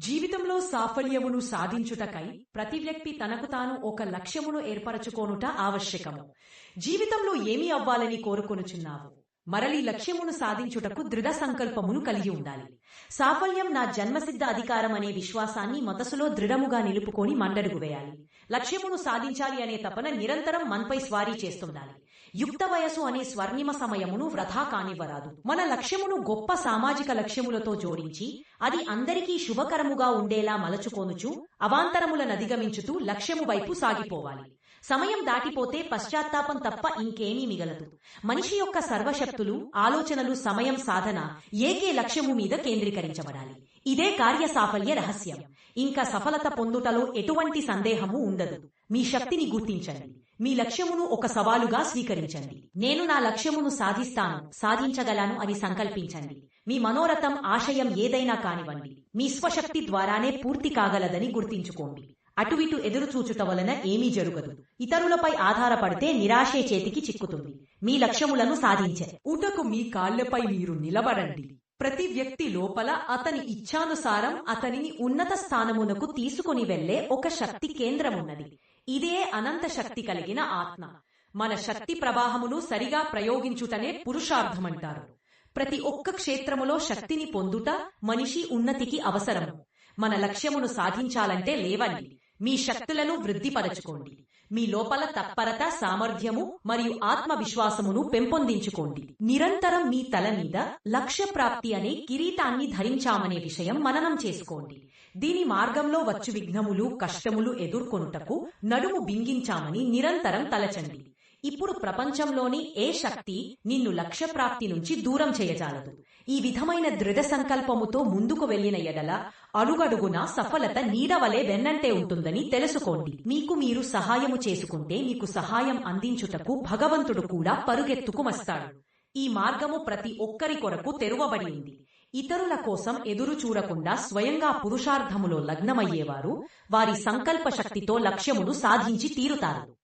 జీవితంలో సాఫల్యమును సాధించుటకై ప్రతి వ్యక్తి తనకు తాను ఒక లక్ష్యమును ఏర్పరచుకోనుట ఆవశ్యకము. జీవితంలో ఏమి అవ్వాలని కోరుకొనుచున్నావు? మరలి లక్ష్యమును సాధించుటకు దృఢ సంకల్పమును కలిగి ఉండాలి. సాఫల్యం నా జన్మసిద్ధ అధికారం అనే విశ్వాసాన్ని మనసులో దృఢముగా నిలుపుకొని మండడుగు వేయాలి. లక్ష్యమును సాధించాలి అనే తపన నిరంతరం మనపై స్వారీ చేస్తుండాలి. యుక్త వయసు అనే స్వర్ణిమ సమయమును వృధా కానివ్వరాదు. మన లక్ష్యమును గొప్ప సామాజిక లక్ష్యములతో జోడించి అది అందరికీ శుభకరముగా ఉండేలా మలచుకోనుచు అవాంతరములను అధిగమించుతూ లక్ష్యము వైపు సాగిపోవాలి. సమయం దాటిపోతే పశ్చాత్తాపం తప్ప ఇంకేమీ మిగలదు. మనిషి యొక్క సర్వశక్తులు ఆలోచనలు సమయం సాధన ఏకే లక్ష్యము మీద కేంద్రీకరించబడాలి. ఇదే కార్య సాఫల్య రహస్యం. ఇంకా సఫలత పొందుటలో ఎటువంటి సందేహము ఉండదు. మీ శక్తిని గుర్తించండి. మీ లక్ష్యమును ఒక సవాలుగా స్వీకరించండి. నేను నా లక్ష్యమును సాధిస్తాను సాధించగలను అని సంకల్పించండి. మీ మనోరథం ఆశయం ఏదైనా కానివ్వండి. మీ స్వశక్తి ద్వారానే పూర్తి కాగలదని గుర్తించుకోండి. అటువిటు ఎదురు చూచుట వలన ఏమీ జరుగదు. ఇతరులపై ఆధారపడితే నిరాశే చేతికి చిక్కుతుంది. మీ లక్ష్యములను సాధించే. ఊటకు మీ కాళ్ళపై మీరు నిలబడండి. ప్రతి వ్యక్తి లోపల అతని ఇచ్ఛానుసారం అతనిని ఉన్నత స్థానమునకు తీసుకుని వెళ్ళే ఒక శక్తి కేంద్రమున్నది. ఇదే అనంత శక్తి కలిగిన ఆత్మ. మన శక్తి ప్రవాహమును సరిగా ప్రయోగించుటనే పురుషార్థమంటారు. ప్రతి ఒక్క క్షేత్రములో శక్తిని పొందుట మనిషి ఉన్నతికి అవసరము. మన లక్ష్యమును సాధించాలంటే లేవండి. మీ శక్తులను వృద్ధిపరచుకోండి. మీ లోపల తత్పరత సామర్థ్యము మరియు ఆత్మవిశ్వాసమును పెంపొందించుకోండి. నిరంతరం మీ తల మీద లక్ష్య ప్రాప్తి అనే కిరీటాన్ని ధరించామనే విషయం మననం చేసుకోండి. దీని మార్గంలో వచ్చు విఘ్నములు కష్టములు ఎదుర్కొనుటకు నడుము బింగించామని నిరంతరం తలచండి. ఇప్పుడు ప్రపంచంలోని ఏ శక్తి నిన్ను లక్ష్య ప్రాప్తి నుంచి దూరం చేయజాలదు. ఈ విధమైన దృఢ సంకల్పముతో ముందుకు వెళ్ళిన ఎడల అడుగడుగున సఫలత నీడవలే వెన్నంటే ఉంటుందని తెలుసుకోండి. మీకు మీరు సహాయము చేసుకుంటే మీకు సహాయం అందించుటకు భగవంతుడు కూడా పరుగెత్తుకుమస్తాడు ఈ మార్గము ప్రతి ఒక్కరి కొరకు తెరువబడింది ఇతరుల కోసం ఎదురు చూడకుండా స్వయంగా పురుషార్థములో లగ్నమయ్యేవారు వారి సంకల్ప శక్తితో లక్ష్యమును సాధించి తీరుతారు.